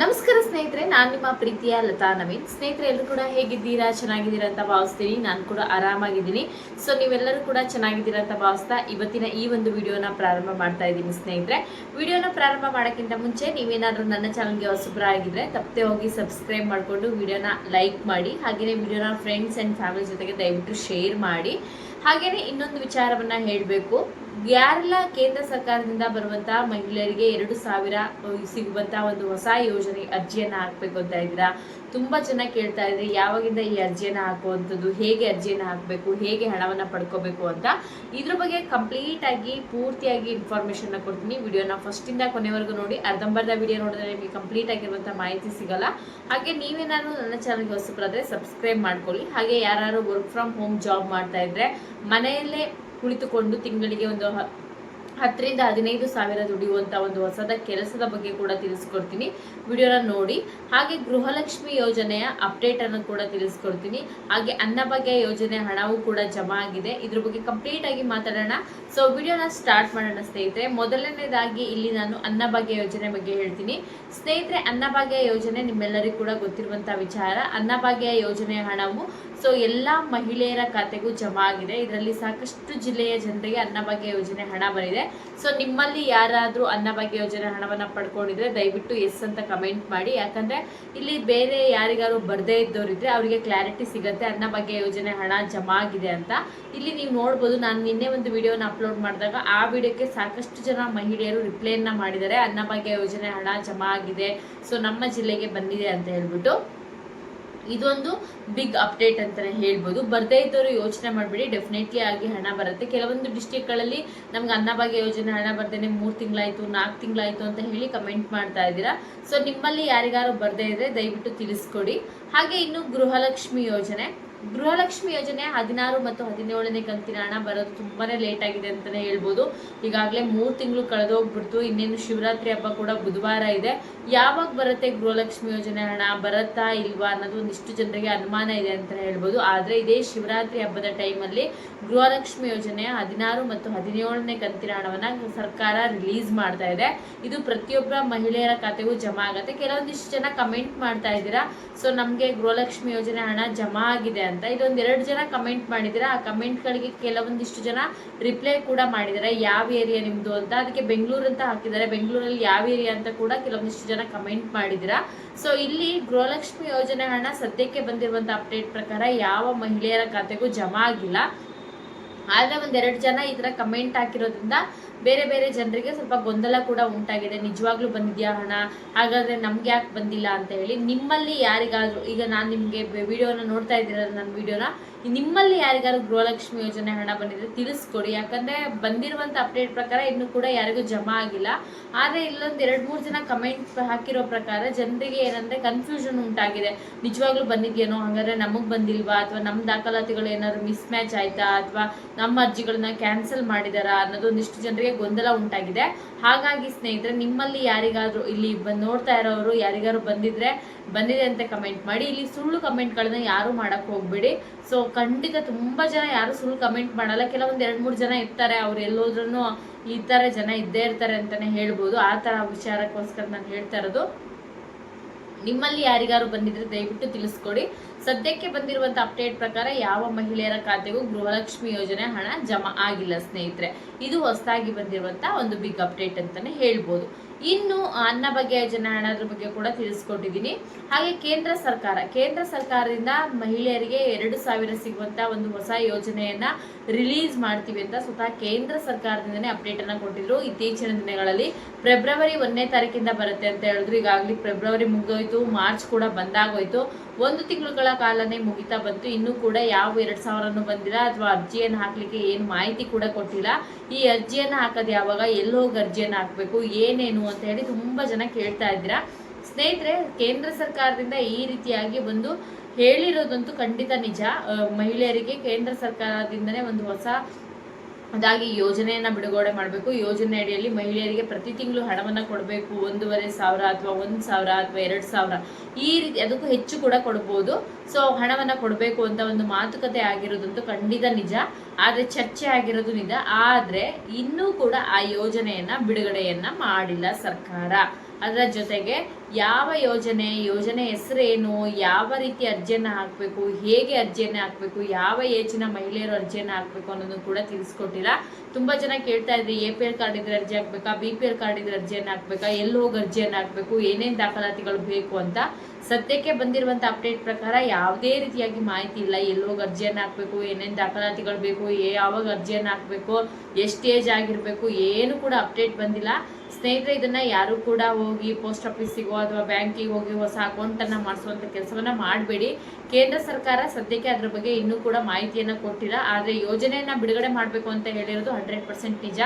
ನಮಸ್ಕಾರ ಸ್ನೇಹಿತರೆ, ನಾನು ನಿಮ್ಮ ಪ್ರೀತಿಯ ಲತಾ ನವೀನ್. ಸ್ನೇಹಿತರೆ, ಎಲ್ಲರೂ ಕೂಡ ಹೇಗಿದ್ದೀರಾ? ಚೆನ್ನಾಗಿದ್ದೀರಾ ಅಂತ ಭಾವಿಸ್ತೀನಿ. ನಾನು ಕೂಡ ಆರಾಮಾಗಿದ್ದೀನಿ. ಸೊ ನೀವೆಲ್ಲರೂ ಕೂಡ ಚೆನ್ನಾಗಿದ್ದೀರಾ ಅಂತ ಭಾವಿಸ್ತಾ ಇವತ್ತಿನ ಈ ಒಂದು ವಿಡಿಯೋನ ಪ್ರಾರಂಭ ಮಾಡ್ತಾ ಇದ್ದೀನಿ ಸ್ನೇಹಿತರೆ. ವಿಡಿಯೋನ ಪ್ರಾರಂಭ ಮಾಡೋಕ್ಕಿಂತ ಮುಂಚೆ ನೀವೇನಾದರೂ ನನ್ನ ಚಾನಲ್ಗೆ ಹೊಸಬ್ರ ಆಗಿದ್ರೆ ತಪ್ಪದೆ ಹೋಗಿ ಸಬ್ಸ್ಕ್ರೈಬ್ ಮಾಡಿಕೊಂಡು ವಿಡಿಯೋನ ಲೈಕ್ ಮಾಡಿ ಹಾಗೆಯೇ ವಿಡಿಯೋನ ಫ್ರೆಂಡ್ಸ್ ಆ್ಯಂಡ್ ಫ್ಯಾಮಿಲಿ ಜೊತೆಗೆ ದಯವಿಟ್ಟು ಶೇರ್ ಮಾಡಿ. ಹಾಗೆಯೇ ಇನ್ನೊಂದು ವಿಚಾರವನ್ನ ಹೇಳಬೇಕು. ಯಾರೆಲ್ಲ ಕೇಂದ್ರ ಸರ್ಕಾರದಿಂದ ಬರುವಂತಹ ಮಹಿಳೆಯರಿಗೆ ಎರಡು ಸಾವಿರ ಸಿಗುವಂತಹ ಒಂದು ಹೊಸ ಯೋಜನೆ ಅರ್ಜಿಯನ್ನ ಹಾಕ್ಬೇಕು ಅಂತ ಇದ್ದೀರಾ? ತುಂಬಾ ಜನ ಕೇಳ್ತಾ ಇದ್ರೆ ಯಾವಾಗಿಂದ ಈ ಅರ್ಜಿಯನ್ನ ಹಾಕುವಂಥದ್ದು, ಹೇಗೆ ಅರ್ಜಿಯನ್ನ ಹಾಕಬೇಕು, ಹೇಗೆ ಹಣವನ್ನ ಪಡ್ಕೋಬೇಕು ಅಂತ ಇದ್ರ ಬಗ್ಗೆ ಕಂಪ್ಲೀಟ್ ಆಗಿ ಪೂರ್ತಿಯಾಗಿ ಇನ್ಫಾರ್ಮೇಶನ್ ಕೊಡ್ತೀನಿ. ವಿಡಿಯೋನ ಫಸ್ಟ್ ಇಂದ ಕೊನೆವರೆಗೂ ನೋಡಿ. ಅರ್ಧಂಬರ್ಧ ವಿಡಿಯೋ ನೋಡಿದ್ರೆ ನಿಮಗೆ ಕಂಪ್ಲೀಟ್ ಆಗಿರುವಂತಹ ಮಾಹಿತಿ ಸಿಗಲ್ಲ. ಹಾಗೆ ನೀವೇನಾದ್ರು ನನ್ನ ಚಾನಲ್ಗೆ ಹೊಸಬ್ರಾದ್ರೆ ಸಬ್ಸ್ಕ್ರೈಬ್ ಮಾಡ್ಕೊಳ್ಳಿ. ಹಾಗೆ ಯಾರು ವರ್ಕ್ ಫ್ರಮ್ ಹೋಮ್ ಜಾಬ್ ಮಾಡ್ತಾ ಇದ್ರೆ ಮನೆಯಲ್ಲೇ ಕುಳಿತುಕೊಂಡು ತಿಂಗಳಿಗೆ ಒಂದು ಹತ್ತರಿಂದ ಹದಿನೈದು ಸಾವಿರ ದುಡಿಯುವಂತ ಒಂದು ಹೊಸದ ಕೆಲಸದ ಬಗ್ಗೆ ಕೂಡ ತಿಳಿಸ್ಕೊಡ್ತೀನಿ. ವಿಡಿಯೋನ ನೋಡಿ. ಹಾಗೆ ಗೃಹಲಕ್ಷ್ಮಿ ಯೋಜನೆಯ ಅಪ್ಡೇಟ್ ಅನ್ನು ಕೂಡ ತಿಳಿಸ್ಕೊಡ್ತೀನಿ. ಹಾಗೆ ಅನ್ನಭಾಗ್ಯ ಯೋಜನೆ ಹಣವೂ ಕೂಡ ಜಮಾ ಆಗಿದೆ. ಇದ್ರ ಬಗ್ಗೆ ಕಂಪ್ಲೀಟ್ ಆಗಿ ಮಾತಾಡೋಣ. ಸೊ ವಿಡಿಯೋನ ಸ್ಟಾರ್ಟ್ ಮಾಡೋಣ ಸ್ನೇಹಿತರೆ. ಮೊದಲನೇದಾಗಿ ಇಲ್ಲಿ ನಾನು ಅನ್ನಭಾಗ್ಯ ಯೋಜನೆ ಬಗ್ಗೆ ಹೇಳ್ತೀನಿ. ಸ್ನೇಹಿತರೆ ಅನ್ನಭಾಗ್ಯ ಯೋಜನೆ ನಿಮ್ಮೆಲ್ಲರಿಗೂ ಕೂಡ ಗೊತ್ತಿರುವಂತಹ ವಿಚಾರ. ಅನ್ನಭಾಗ್ಯ ಯೋಜನೆಯ ಹಣವು ಸೊ ಎಲ್ಲ ಮಹಿಳೆಯರ ಖಾತೆಗೂ ಜಮಾ ಆಗಿದೆ. ಇದರಲ್ಲಿ ಸಾಕಷ್ಟು ಜಿಲ್ಲೆಯ ಜನರಿಗೆ ಅನ್ನಭಾಗ್ಯ ಯೋಜನೆ ಹಣ ಬಂದಿದೆ. ಸೊ ನಿಮ್ಮಲ್ಲಿ ಯಾರಾದರೂ ಅನ್ನಭಾಗ್ಯ ಯೋಜನೆ ಹಣವನ್ನು ಪಡ್ಕೊಂಡಿದ್ರೆ ದಯವಿಟ್ಟು ಎಸ್ ಅಂತ ಕಮೆಂಟ್ ಮಾಡಿ. ಯಾಕಂದರೆ ಇಲ್ಲಿ ಬೇರೆ ಯಾರಿಗಾರು ಬರದೇ ಇದ್ದವರಿದ್ರೆ ಅವರಿಗೆ ಕ್ಲಾರಿಟಿ ಸಿಗುತ್ತೆ. ಅನ್ನಭಾಗ್ಯ ಯೋಜನೆ ಹಣ ಜಮಾ ಆಗಿದೆ ಅಂತ. ಇಲ್ಲಿ ನೀವು ನೋಡ್ಬೋದು, ನಾನು ನಿನ್ನೆ ಒಂದು ವಿಡಿಯೋನ ಅಪ್ಲೋಡ್ ಮಾಡಿದಾಗ ಆ ವಿಡಿಯೋಕ್ಕೆ ಸಾಕಷ್ಟು ಜನ ಮಹಿಳೆಯರು ರಿಪ್ಲೈನ ಮಾಡಿದ್ದಾರೆ. ಅನ್ನಭಾಗ್ಯ ಯೋಜನೆ ಹಣ ಜಮಾ ಆಗಿದೆ. ಸೊ ನಮ್ಮ ಜಿಲ್ಲೆಗೆ ಬಂದಿದೆ ಅಂತ ಹೇಳ್ಬಿಟ್ಟು. ಇದೊಂದು ಬಿಗ್ ಅಪ್ಡೇಟ್ ಅಂತಾನೆ ಹೇಳ್ಬೋದು. ಬರ್ದೇ ಇದ್ದವರು ಯೋಚನೆ ಮಾಡಬೇಡಿ. ಡೆಫಿನೆಟ್ಲಿ ಆಗಿ ಹಣ ಬರುತ್ತೆ. ಕೆಲವೊಂದು ಡಿಸ್ಟಿಕ್ಗಳಲ್ಲಿ ನಮ್ಗೆ ಅನ್ನಭಾಗ್ಯ ಯೋಜನೆ ಹಣ ಬರ್ದೇನೆ ಮೂರು ತಿಂಗಳಾಯಿತು, ನಾಲ್ಕು ತಿಂಗಳಾಯಿತು ಅಂತ ಹೇಳಿ ಕಮೆಂಟ್ ಮಾಡ್ತಾ ಇದ್ದೀರಾ. ಸೊ ನಿಮ್ಮಲ್ಲಿ ಯಾರಿಗಾರು ಬರ್ದೇ ಇದ್ರೆ ದಯವಿಟ್ಟು ತಿಳಿಸ್ಕೊಡಿ. ಹಾಗೆ ಇನ್ನು ಗೃಹಲಕ್ಷ್ಮಿ ಯೋಜನೆ. ಗೃಹಲಕ್ಷ್ಮಿ ಯೋಜನೆ ಹದಿನಾರು ಮತ್ತು ಹದಿನೇಳನೇ ಕಂತಿನ ಹಣ ಬರೋದು ತುಂಬಾನೇ ಲೇಟ್ ಆಗಿದೆ ಅಂತಾನೆ ಹೇಳ್ಬೋದು. ಈಗಾಗಲೇ ಮೂರು ತಿಂಗಳು ಕಳೆದೋಗ್ಬಿಡ್ತು. ಇನ್ನೇನು ಶಿವರಾತ್ರಿ ಹಬ್ಬ ಕೂಡ ಬುಧವಾರ ಇದೆ. ಯಾವಾಗ ಬರುತ್ತೆ ಗೃಹಲಕ್ಷ್ಮಿ ಯೋಜನೆ ಹಣ? ಬರುತ್ತಾ ಇಲ್ವಾ ಅನ್ನೋದು ಒಂದಿಷ್ಟು ಜನರಿಗೆ ಅನುಮಾನ ಇದೆ ಅಂತ ಹೇಳ್ಬೋದು. ಆದರೆ ಇದೇ ಶಿವರಾತ್ರಿ ಹಬ್ಬದ ಟೈಮಲ್ಲಿ ಗೃಹಲಕ್ಷ್ಮಿ ಯೋಜನೆ ಹದಿನಾರು ಮತ್ತು ಹದಿನೇಳನೇ ಕಂತಿನ ಹಣವನ್ನು ಸರ್ಕಾರ ರಿಲೀಸ್ ಮಾಡ್ತಾ ಇದೆ. ಇದು ಪ್ರತಿಯೊಬ್ಬ ಮಹಿಳೆಯರ ಖಾತೆಗೂ ಜಮಾ ಆಗುತ್ತೆ. ಕೆಲವೊಂದಿಷ್ಟು ಜನ ಕಮೆಂಟ್ ಮಾಡ್ತಾ ಇದ್ದೀರಾ. ಸೊ ನಮಗೆ ಗೃಹಲಕ್ಷ್ಮಿ ಯೋಜನೆ ಹಣ ಜಮಾ ಆಗಿದೆ ಅಂತ. ಇದೊಂದು ಎರಡು ಜನ ಕಮೆಂಟ್ ಮಾಡಿದ್ದೀರಾ? ಆ ಕಮೆಂಟ್ಗಳಿಗೆ ಕೆಲವೊಂದಿಷ್ಟು ಜನ ರಿಪ್ಲೈ ಕೂಡ ಮಾಡಿದ್ದಾರೆ. ಯಾವ ಏರಿಯಾ ನಿಮ್ದು ಅಂತ. ಅದಕ್ಕೆ ಬೆಂಗಳೂರು ಅಂತ ಹಾಕಿದ್ದಾರೆ. ಬೆಂಗಳೂರಲ್ಲಿ ಯಾವ ಏರಿಯಾ ಅಂತ ಕೂಡ ಕೆಲವೊಂದಿಷ್ಟು ಜನ ಕಮೆಂಟ್ ಮಾಡಿದ್ದೀರಾ? ಸೊ ಇಲ್ಲಿ ಗೃಹಲಕ್ಷ್ಮಿ ಯೋಜನೆ ಹಣ ಸದ್ಯಕ್ಕೆ ಬಂದಿರುವಂತ ಅಪ್ಡೇಟ್ ಪ್ರಕಾರ ಯಾವ ಮಹಿಳೆಯರ ಖಾತೆಗೂ ಜಮಾ ಆಗಿಲ್ಲ. ಆದ್ರೆ ಒಂದೆರಡು ಜನ ಈ ಥರ ಕಮೆಂಟ್ ಹಾಕಿರೋದ್ರಿಂದ ಬೇರೆ ಬೇರೆ ಜನರಿಗೆ ಸ್ವಲ್ಪ ಗೊಂದಲ ಕೂಡ ಉಂಟಾಗಿದೆ. ನಿಜವಾಗ್ಲೂ ಬಂದಿದೆಯಾ ಹಣ? ಹಾಗಾದ್ರೆ ನಮ್ಗೆ ಯಾಕೆ ಬಂದಿಲ್ಲ ಅಂತ ಹೇಳಿ ನಿಮ್ಮಲ್ಲಿ ಯಾರಿಗಾದರೂ, ಈಗ ನಾನು ನಿಮಗೆ ವಿಡಿಯೋನ ನೋಡ್ತಾ ಇದ್ದೀರ ನನ್ನ ವಿಡಿಯೋನ ನಿಮ್ಮಲ್ಲಿ ಯಾರಿಗಾದ್ರೂ ಗೃಹಲಕ್ಷ್ಮಿ ಯೋಜನೆ ಹಣ ಬಂದಿದ್ರೆ ತಿಳಿಸ್ಕೊಡಿ. ಯಾಕಂದ್ರೆ ಬಂದಿರುವಂತ ಅಪ್ಡೇಟ್ ಪ್ರಕಾರ ಇನ್ನು ಕೂಡ ಯಾರಿಗೂ ಜಮಾ ಆಗಿಲ್ಲ. ಆದ್ರೆ ಇಲ್ಲೊಂದು ಎರಡ್ ಮೂರ್ ಜನ ಕಮೆಂಟ್ ಹಾಕಿರೋ ಪ್ರಕಾರ ಜನರಿಗೆ ಏನಂದ್ರೆ ಕನ್ಫ್ಯೂಷನ್ ಉಂಟಾಗಿದೆ. ನಿಜವಾಗ್ಲೂ ಬಂದಿದೆಯೇನೋ? ಹಂಗಾದ್ರೆ ನಮಗ್ ಬಂದಿಲ್ವಾ? ಅಥವಾ ನಮ್ ದಾಖಲಾತಿಗಳು ಏನಾದ್ರು ಮಿಸ್ ಮ್ಯಾಚ್ ಆಯ್ತಾ? ಅಥವಾ ನಮ್ಮ ಅರ್ಜಿಗಳನ್ನ ಕ್ಯಾನ್ಸಲ್ ಮಾಡಿದಾರಾ? ಅನ್ನೋದು ಒಂದಿಷ್ಟು ಜನರಿಗೆ ಗೊಂದಲ ಉಂಟಾಗಿದೆ. ಹಾಗಾಗಿ ಸ್ನೇಹಿತರೆ, ನಿಮ್ಮಲ್ಲಿ ಯಾರಿಗಾದ್ರೂ ಇಲ್ಲಿ ನೋಡ್ತಾ ಇರೋರು, ಯಾರಿಗಾದ್ರು ಬಂದಿದ್ರೆ ಬಂದಿದೆ ಅಂತ ಕಮೆಂಟ್ ಮಾಡಿ. ಇಲ್ಲಿ ಸುಳ್ಳು ಕಮೆಂಟ್ಗಳನ್ನ ಯಾರು ಮಾಡಕ್ ಹೋಗ್ಬೇಡಿ. ಸೊ ಖಂಡಿತ ತುಂಬಾ ಜನ ಯಾರು ಸುಳ್ಳು ಕಮೆಂಟ್ ಮಾಡಲ್ಲ. ಕೆಲವೊಂದು ಎರಡು ಮೂರು ಜನ ಇರ್ತಾರೆ, ಅವ್ರು ಎಲ್ಲೋದ್ರೂ ಈ ತರ ಜನ ಇದ್ದೇ ಇರ್ತಾರೆ ಅಂತಾನೆ ಹೇಳ್ಬೋದು. ಆ ತರ ವಿಚಾರಕ್ಕೋಸ್ಕರ ನಾನು ಹೇಳ್ತಾ ಇರೋದು. ನಿಮ್ಮಲ್ಲಿ ಯಾರಿಗಾರು ಬಂದಿದ್ರೆ ದಯವಿಟ್ಟು ತಿಳಿಸ್ಕೊಡಿ. ಸದ್ಯಕ್ಕೆ ಬಂದಿರುವಂತ ಅಪ್ಡೇಟ್ ಪ್ರಕಾರ ಯಾವ ಮಹಿಳೆಯರ ಖಾತೆಗೂ ಗೃಹಲಕ್ಷ್ಮಿ ಯೋಜನೆ ಹಣ ಜಮಾ ಆಗಿಲ್ಲ, ಸ್ನೇಹಿತರೆ. ಇದು ಹೊಸದಾಗಿ ಬಂದಿರುವಂತ ಒಂದು ಬಿಗ್ ಅಪ್ಡೇಟ್ ಅಂತಾನೆ ಹೇಳ್ಬೋದು. ಇನ್ನು ಅನ್ನ ಬಗ್ಗೆ ಯೋಜನೆ, ಹಣದ ಬಗ್ಗೆ ಕೂಡ ತಿಳಿಸ್ಕೊಟ್ಟಿದ್ದೀನಿ. ಹಾಗೆ ಕೇಂದ್ರ ಸರ್ಕಾರ, ಕೇಂದ್ರ ಸರ್ಕಾರದಿಂದ ಮಹಿಳೆಯರಿಗೆ ಎರಡು ಸಾವಿರ ಸಿಗುವಂತ ಒಂದು ಹೊಸ ಯೋಜನೆಯನ್ನ ರಿಲೀಸ್ ಮಾಡ್ತೀವಿ ಅಂತ ಸ್ವತಃ ಕೇಂದ್ರ ಸರ್ಕಾರದಿಂದನೇ ಅಪ್ಡೇಟ್ ಅನ್ನ ಕೊಟ್ಟಿದ್ರು. ಇತ್ತೀಚಿನ ದಿನಗಳಲ್ಲಿ ಫೆಬ್ರವರಿ ಒಂದನೇ ತಾರೀಕಿಂದ ಬರುತ್ತೆ ಅಂತ ಹೇಳಿದ್ರು. ಈಗಾಗಲೇ ಫೆಬ್ರವರಿ ಮುಗ್ದೋಯ್ತು ಮಾರ್ಚ್ ಕೂಡ ಬಂದಾಗೋಯ್ತು. ಒಂದು ತಿಂಗಳುಗಳ ಕಾಲನೇ ಮುಗಿತಾ ಬಂತು. ಇನ್ನೂ ಕೂಡ ಯಾವ ಎರಡು ಸಾವಿರನೂ ಬಂದಿಲ್ಲ. ಅಥವಾ ಅರ್ಜಿಯನ್ನು ಹಾಕಲಿಕ್ಕೆ ಏನು ಮಾಹಿತಿ ಕೂಡ ಕೊಟ್ಟಿಲ್ಲ. ಈ ಅರ್ಜಿಯನ್ನು ಹಾಕೋದು ಯಾವಾಗ, ಎಲ್ಲಿ ಹೋಗಿ ಅರ್ಜಿಯನ್ನು ಹಾಕಬೇಕು, ಏನೇನು ಅಂತ ಹೇಳಿ ತುಂಬ ಜನ ಕೇಳ್ತಾ ಇದ್ದೀರಾ. ಸ್ನೇಹಿತರೆ, ಕೇಂದ್ರ ಸರ್ಕಾರದಿಂದ ಈ ರೀತಿಯಾಗಿ ಒಂದು ಹೇಳಿರೋದಂತೂ ಖಂಡಿತ ನಿಜ. ಮಹಿಳೆಯರಿಗೆ ಕೇಂದ್ರ ಸರ್ಕಾರದಿಂದನೇ ಒಂದು ಹೊಸ ಅದಾಗಿ ಯೋಜನೆಯನ್ನು ಬಿಡುಗಡೆ ಮಾಡಬೇಕು. ಯೋಜನೆ ಅಡಿಯಲ್ಲಿ ಮಹಿಳೆಯರಿಗೆ ಪ್ರತಿ ತಿಂಗಳು ಹಣವನ್ನು ಕೊಡಬೇಕು. ಒಂದೂವರೆ ಸಾವಿರ ಅಥವಾ ಒಂದು ಸಾವಿರ ಅಥವಾ ಎರಡು ಸಾವಿರ. ಈ ರೀತಿ ಅದಕ್ಕೂ ಹೆಚ್ಚು ಕೂಡ ಕೊಡ್ಬೋದು. ಸೊ, ಹಣವನ್ನು ಕೊಡಬೇಕು ಅಂತ ಒಂದು ಮಾತುಕತೆ ಆಗಿರೋದಂತೂ ಖಂಡಿತ ನಿಜ. ಆದರೆ ಚರ್ಚೆ ಆಗಿರೋದು ನಿಜ. ಆದರೆ ಇನ್ನೂ ಕೂಡ ಆ ಯೋಜನೆಯನ್ನು ಬಿಡುಗಡೆಯನ್ನು ಮಾಡಿಲ್ಲ ಸರ್ಕಾರ. ಅದರ ಜೊತೆಗೆ ಯಾವ ಯೋಜನೆ ಯೋಜನೆ ಹೆಸರೇನು, ಯಾವ ರೀತಿ ಅರ್ಜಿಯನ್ನು ಹಾಕಬೇಕು, ಹೇಗೆ ಅರ್ಜಿಯನ್ನು ಹಾಕಬೇಕು, ಯಾವ ಏಜಿನ ಮಹಿಳೆಯರು ಅರ್ಜಿಯನ್ನು ಹಾಕಬೇಕು ಅನ್ನೋದನ್ನು ಕೂಡ ತಿಳಿಸ್ಕೊಟ್ಟಿಲ್ಲ. ತುಂಬ ಜನ ಕೇಳ್ತಾ ಇದ್ರಿ, ಎ ಪಿ ಎಲ್ ಕಾರ್ಡ್ ಇದ್ರೆ ಅರ್ಜಿ ಹಾಕ್ಬೇಕಾ, ಬಿ ಪಿ ಎಲ್ ಕಾರ್ಡ್ ಇದ್ರೆ ಅರ್ಜಿಯನ್ನು ಹಾಕ್ಬೇಕಾ, ಎಲ್ಲಿ ಹೋಗಿ ಅರ್ಜಿಯನ್ನು ಹಾಕಬೇಕು, ಏನೇನು ದಾಖಲಾತಿಗಳು ಬೇಕು ಅಂತ. ಸದ್ಯಕ್ಕೆ ಬಂದಿರುವಂಥ ಅಪ್ಡೇಟ್ ಪ್ರಕಾರ ಯಾವುದೇ ರೀತಿಯಾಗಿ ಮಾಹಿತಿ ಇಲ್ಲ. ಎಲ್ಲಿ ಹೋಗಿ ಅರ್ಜಿಯನ್ನು ಹಾಕಬೇಕು, ಏನೇನು ದಾಖಲಾತಿಗಳು ಬೇಕು, ಯಾವಾಗ ಅರ್ಜಿಯನ್ನು ಹಾಕಬೇಕು, ಎಷ್ಟು ಏಜ್ ಆಗಿರಬೇಕು, ಏನು ಕೂಡ ಅಪ್ಡೇಟ್ ಬಂದಿಲ್ಲ. ಸ್ನೇಹಿತರೆ, ಇದನ್ನ ಯಾರು ಕೂಡ ಹೋಗಿ ಪೋಸ್ಟ್ ಆಫೀಸಿಗೋ ಅಥವಾ ಬ್ಯಾಂಕಿಗೆ ಹೋಗಿ ಹೊಸ ಅಕೌಂಟನ್ನು ಮಾಡಿಸುವಂಥ ಕೆಲಸವನ್ನ ಮಾಡಬೇಡಿ. ಕೇಂದ್ರ ಸರ್ಕಾರ ಸದ್ಯಕ್ಕೆ ಅದ್ರ ಬಗ್ಗೆ ಇನ್ನೂ ಕೂಡ ಮಾಹಿತಿಯನ್ನ ಕೊಟ್ಟಿಲ್ಲ. ಆದರೆ ಯೋಜನೆಯನ್ನ ಬಿಡುಗಡೆ ಮಾಡಬೇಕು ಅಂತ ಹೇಳಿರೋದು ಹಂಡ್ರೆಡ್ ಪರ್ಸೆಂಟ್ ನಿಜ.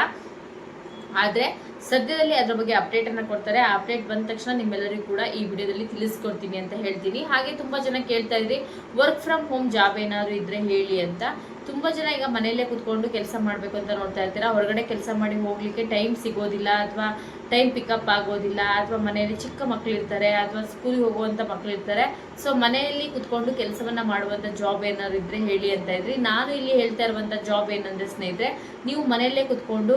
ಆದರೆ ಸದ್ಯದಲ್ಲಿ ಅದರ ಬಗ್ಗೆ ಅಪ್ಡೇಟ್ ಅನ್ನ ಕೊಡ್ತಾರೆ. ಆ ಅಪ್ಡೇಟ್ ಬಂದ ತಕ್ಷಣ ನಿಮ್ಮೆಲ್ಲರಿಗೂ ಕೂಡ ಈ ವಿಡಿಯೋದಲ್ಲಿ ತಿಳಿಸ್ಕೊಡ್ತೀನಿ ಅಂತ ಹೇಳ್ತೀನಿ. ಹಾಗೆ ತುಂಬಾ ಜನ ಕೇಳ್ತಾ ಇದ್ರಿ ವರ್ಕ್ ಫ್ರಮ್ ಹೋಮ್ ಜಾಬ್ ಏನಾದ್ರು ಇದ್ರೆ ಹೇಳಿ ಅಂತ. ತುಂಬಾ ಜನ ಈಗ ಮನೆಯಲ್ಲೇ ಕುತ್ಕೊಂಡು ಕೆಲಸ ಮಾಡಬೇಕು ಅಂತ ನೋಡ್ತಾ ಇರ್ತೀರಾ? ಹೊರಗಡೆ ಕೆಲಸ ಮಾಡಿ ಹೋಗ್ಲಿಕ್ಕೆ ಟೈಮ್ ಸಿಗೋದಿಲ್ಲ ಅಥವಾ ಟೈಮ್ ಪಿಕಪ್ ಆಗೋದಿಲ್ಲ ಅಥವಾ ಮನೆಯಲ್ಲಿ ಚಿಕ್ಕ ಮಕ್ಕಳು ಇರ್ತಾರೆ ಅಥವಾ ಸ್ಕೂಲಿಗೆ ಹೋಗುವಂತ ಮಕ್ಕಳು ಇರ್ತಾರೆ ಸೊ ಮನೆಯಲ್ಲಿ ಕುತ್ಕೊಂಡು ಕೆಲಸವನ್ನ ಮಾಡುವಂತ ಜಾಬ್ ಏನಾದ್ರು ಇದ್ರೆ ಹೇಳಿ ಅಂತ ಇದ್ರಿ. ನಾನು ಇಲ್ಲಿ ಹೇಳ್ತಾ ಇರುವಂತ ಜಾಬ್ ಏನಂದ್ರೆ ಸ್ನೇಹಿತರೆ, ನೀವು ಮನೆಯಲ್ಲೇ ಕುತ್ಕೊಂಡು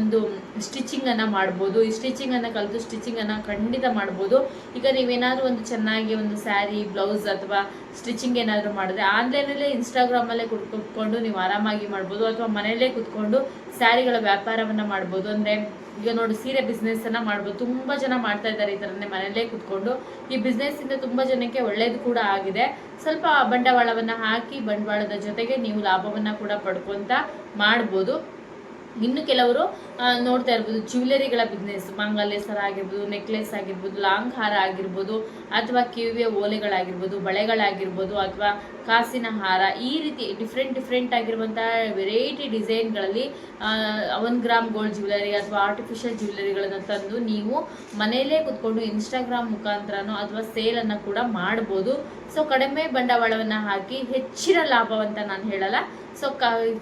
ಒಂದು ಸ್ಟಿಚಿಂಗ್ ಅನ್ನ ಮಾಡ್ಬೋದು, ಈ ಸ್ಟಿಚಿಂಗನ್ನು ಕಲಿತು ಸ್ಟಿಚಿಂಗನ್ನು ಖಂಡಿತ ಮಾಡ್ಬೋದು. ಈಗ ನೀವೇನಾದರೂ ಒಂದು ಚೆನ್ನಾಗಿ ಒಂದು ಸ್ಯಾರಿ ಬ್ಲೌಸ್ ಅಥವಾ ಸ್ಟಿಚಿಂಗ್ ಏನಾದರೂ ಮಾಡಿದ್ರೆ ಆನ್ಲೈನಲ್ಲೇ ಇನ್ಸ್ಟಾಗ್ರಾಮಲ್ಲೇ ಕುತ್ಕೊಂಡು ನೀವು ಆರಾಮಾಗಿ ಮಾಡ್ಬೋದು ಅಥವಾ ಮನೆಯಲ್ಲೇ ಕುತ್ಕೊಂಡು ಸ್ಯಾರಿಗಳ ವ್ಯಾಪಾರವನ್ನು ಮಾಡ್ಬೋದು. ಅಂದರೆ ಈಗ ನೋಡಿ, ಸೀರೆ ಬಿಸ್ನೆಸ್ಸನ್ನು ಮಾಡ್ಬೋದು. ತುಂಬ ಜನ ಮಾಡ್ತಾ ಇದ್ದಾರೆ ಈ ಥರನೇ ಮನೆಯಲ್ಲೇ ಕುತ್ಕೊಂಡು. ಈ ಬಿಸ್ನೆಸ್ಸಿಂದ ತುಂಬಾ ಜನಕ್ಕೆ ಒಳ್ಳೆಯದು ಕೂಡ ಆಗಿದೆ. ಸ್ವಲ್ಪ ಬಂಡವಾಳವನ್ನು ಹಾಕಿ ಬಂಡವಾಳದ ಜೊತೆಗೆ ನೀವು ಲಾಭವನ್ನು ಕೂಡ ಪಡ್ಕೊತಾ ಮಾಡ್ಬೋದು. ಇನ್ನು ಕೆಲವರು ನೋಡ್ತಾ ಇರ್ಬೋದು ಜ್ಯುವೆಲರಿಗಳ ಬಿಸ್ನೆಸ್ ಮಾಂಗಲ್ಯ ಆಗಿರ್ಬೋದು ನೆಕ್ಲೆಸ್ ಆಗಿರ್ಬೋದು ಲಾಂಗ್ ಹಾರ ಆಗಿರ್ಬೋದು, ಅಥವಾ ಕಿವಿಯ ಓಲೆಗಳಾಗಿರ್ಬೋದು, ಬಳೆಗಳಾಗಿರ್ಬೋದು, ಅಥವಾ ಕಾಸಿನ ಹಾರ, ಈ ರೀತಿ ಡಿಫ್ರೆಂಟ್ ಡಿಫ್ರೆಂಟ್ ಆಗಿರುವಂತಹ ವೆರೈಟಿ ಡಿಸೈನ್ಗಳಲ್ಲಿ ಒನ್ ಗ್ರಾಮ್ ಗೋಲ್ಡ್ ಜ್ಯುವೆಲರಿ ಅಥವಾ ಆರ್ಟಿಫಿಷಿಯಲ್ ಜ್ಯುವೆಲರಿಗಳನ್ನು ತಂದು ನೀವು ಮನೆಯಲ್ಲೇ ಕುತ್ಕೊಂಡು ಇನ್ಸ್ಟಾಗ್ರಾಮ್ ಮುಖಾಂತರನೋ ಅಥವಾ ಸೇಲನ್ನು ಕೂಡ ಮಾಡ್ಬೋದು. ಸೊ ಕಡಿಮೆ ಬಂಡವಾಳವನ್ನು ಹಾಕಿ ಹೆಚ್ಚಿನ ಲಾಭವಂತ ನಾನು ಹೇಳಲ್ಲ. ಸೊ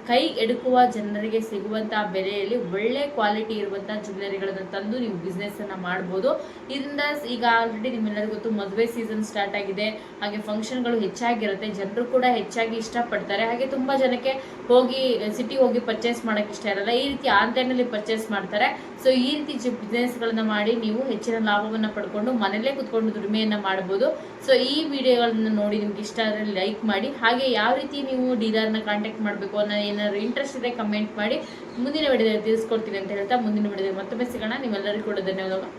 ಕೈ ಎಡುಕುವ ಜನರಿಗೆ ಸಿಗುವಂಥ ಬೆಲೆಯಲ್ಲಿ ಒಳ್ಳೆ ಕ್ವಾಲಿಟಿ ಇರುವಂಥ ಜ್ಯುವೆಲರಿಗಳನ್ನು ತಂದು ನೀವು ಬಿಸ್ನೆಸ್ ಅನ್ನ ಮಾಡ್ಬೋದು. ಇದರಿಂದ ಈಗ ಆಲ್ರೆಡಿ ನಿಮ್ಮೆಲ್ಲರಿಗೂ ಗೊತ್ತು ಮದುವೆ ಸೀಸನ್ ಸ್ಟಾರ್ಟ್ ಆಗಿದೆ. ಹಾಗೆ ಫಂಕ್ಷನ್ಗಳು ಹೆಚ್ಚಾಗಿರುತ್ತೆ. ಜನರು ಕೂಡ ಹೆಚ್ಚಾಗಿ ಇಷ್ಟಪಡ್ತಾರೆ. ಹಾಗೆ ತುಂಬಾ ಜನಕ್ಕೆ ಹೋಗಿ ಸಿಟಿ ಹೋಗಿ ಪರ್ಚೇಸ್ ಮಾಡಕ್ ಇಷ್ಟ ಇರಲ್ಲ. ಈ ರೀತಿ ಆನ್ಲೈನಲ್ಲಿ ಪರ್ಚೇಸ್ ಮಾಡ್ತಾರೆ. ಸೊ ಈ ರೀತಿ ಬಿಸ್ನೆಸ್ಗಳನ್ನು ಮಾಡಿ ನೀವು ಹೆಚ್ಚಿನ ಲಾಭವನ್ನು ಪಡ್ಕೊಂಡು ಮನೆಯಲ್ಲೇ ಕುತ್ಕೊಂಡು ದುಡಿಮೆಯನ್ನ ಮಾಡ್ಬೋದು. ಸೊ ಈ ವಿಡಿಯೋಗಳನ್ನು ನೋಡಿ ನಿಮ್ಗೆ ಇಷ್ಟ ಆದರೆ ಲೈಕ್ ಮಾಡಿ. ಹಾಗೆ ಯಾವ ರೀತಿ ನೀವು ಡೀಲರ್ನ ಕಾಂಟ್ಯಾಕ್ಟ್ ಮಾಡಬೇಕು ಅನ್ನೋ ಏನಾದ್ರು ಇಂಟ್ರೆಸ್ಟ್ ಇದೆ ಕಮೆಂಟ್ ಮಾಡಿ ಮುಂದಿನ ವಿಡಿಯೋದಲ್ಲಿ ತಿಳಿಸ್ಕೊಡ್ತೀನಿ ಅಂತ ಹೇಳ್ತಾ ಮುಂದಿನ ವಿಡಿಯೋದಲ್ಲಿ ಮತ್ತೊಮ್ಮೆ ಸಿಗೋಣ. ನಿಮ್ಮೆಲ್ಲರಿಗೂ ಕೂಡ ಧನ್ಯವಾದಗಳು